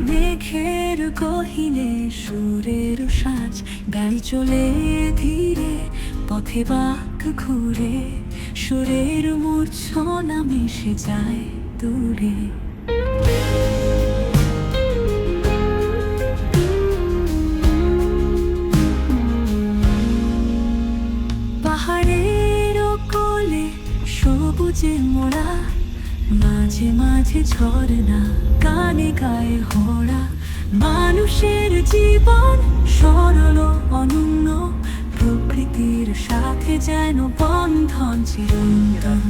মেঘের গহিনে সুরের সাজ গাড়ি চলে ধীরে, পথে বাঁক ঘুরে, সুরের মূর্ছনা মিশে যায় দূরে। পাহাড়ের কোলে সবুজে মোড়া মাঝে মাঝে ঝরনা কানে গায়ে হরা মানুষের জীবন সরল, অনন্য। প্রকৃতির সাথে যেন বন্ধন চিরন্তন।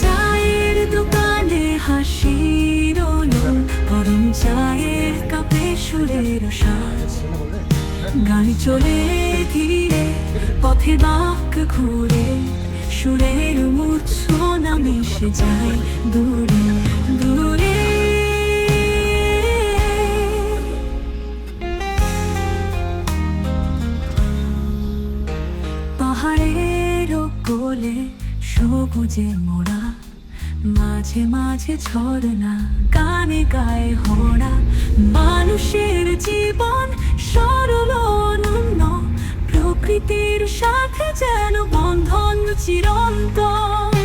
চায়ের দোকানে হাসির গরম চায়ের কাপে সুরের সাজ। গাড়ি চলে ধীরে, পথে বাঁক ঘুরে মূর্ছনা মিশে যায় দূরে দূরে। পাহাড়ের কোলে সবুজে মোড়া, মাঝে মাঝে ঝরনা গানে গায়ে হরা মানুষের জীবন সরল অনন্য, প্রকৃতির সাথে যেন বন্ধন চিরন্তন।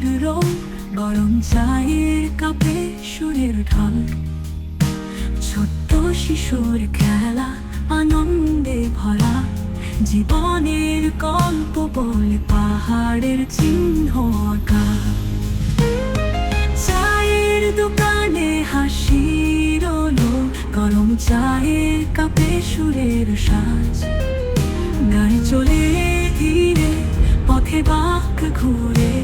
হাসির রোগ গরম চায়ের কাপে সুরের ঢল। ছোট্ট শিশুর খেলা, আনন্দে ভরা। জীবনের গল্প বলে, পাহাড়ের চিহ্ন আঁকা। চায়ের দোকানে হাসির গরম চায়ের কাপে সুরের সাজ। গাড়ি চলে ধীরে, পথে বাঁক ঘুরে।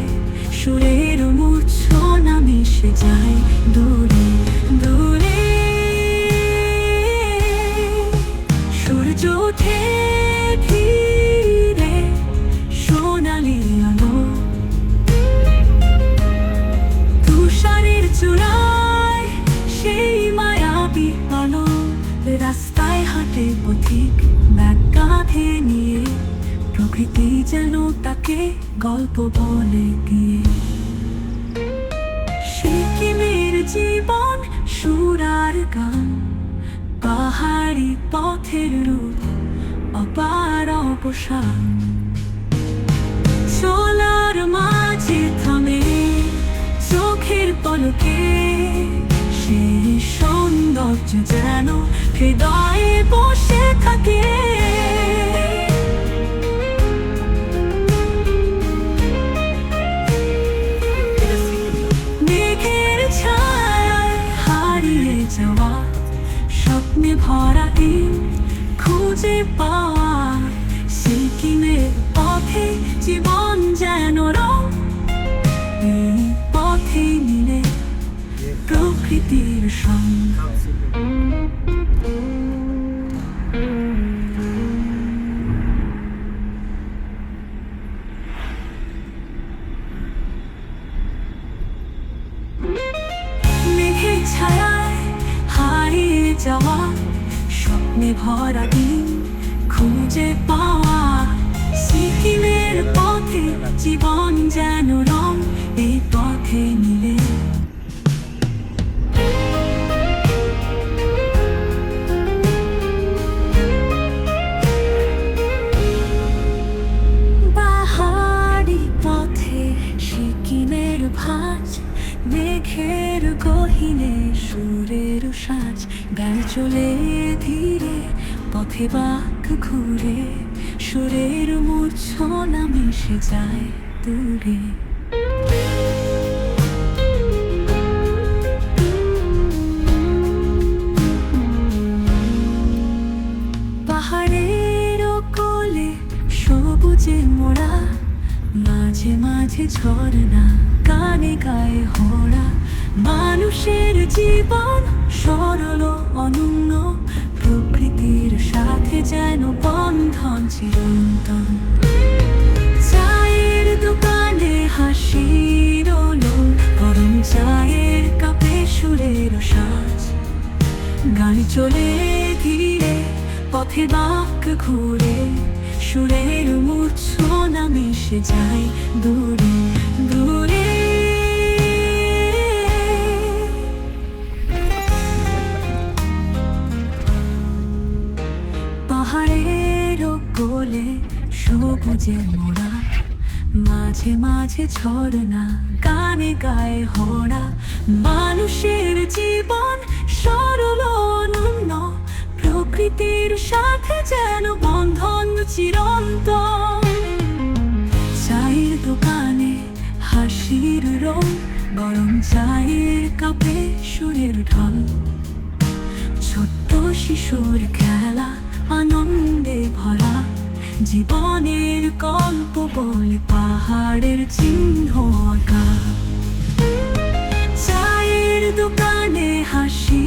সুরের মূর্ছনা মিশে যায় দূরে দূরে। সূর্য ওঠে ধীরে, সোনালি আলো। তুষারের চূড়ায় সেই মায়াবী আলো। রাস্তায় হাঁটে পথিক ব্যাগ কাঁধে নিয়ে প্রকৃতি যেন তাকে গল্প বলে গিয়ে। সিকিমের জীবন, সুরার গান? পাহাড়ি পথের রূপ, অপার অবসান। চলার মাঝে থামে চোখের পলকে সেই সৌন্দর্য যেন হৃদয়ে বসে থাকে। স্বপ্নে ভরা দিন খুঁজে পাওয়া সিকিমের যাওয়া, স্বপ্নে ভরা দিন খুঁজে পাওয়া। সিকিমের পথে জীবন যেন রং, এই পথে মিলে। পাহাড়ি পথে সিকিমের ভাঁজ মেঘের গহিনে সুরের সাজ গাড়ি চলে ধীরে, পথে বাঁক ঘুরে, সুরের মূর্ছনা মিশে যায় দূরে। পাহাড়ের কোলে সবুজে মোড়া, মাঝে মাঝে ঝরনা কানে গায়ে মানুষের জীবন সরল অনন্য। প্রকৃতির সাথে যেন বন্ধন চিরন্তন। চায়ের দোকানে হাসির গরম চায়ের কাপে সুরের সাজ। গাড়ি চলে ধীরে, পথে বাঁক ঘুরে। সুরের মূর্ছনা মিশে যায় দূরে দূরে পাহাড়ের কোলে সবুজে মোড়া, মাঝে মাঝে ঝরনা গানে গায়ে হড়া। মানুষের জীবন সরল অনন্য, প্রকৃতির সাথে যেন বন্ধন চিরন্ত চায়ের দোকানে হাসির রং, গরম চায়ের কাপে সুরের ঢল। ছোট্ট শিশুর খেলা আনন্দে ভরা জীবনের গল্প বলে পাহাড়ের চিহ্ন আঁকা। চায়ের দোকানে হাসি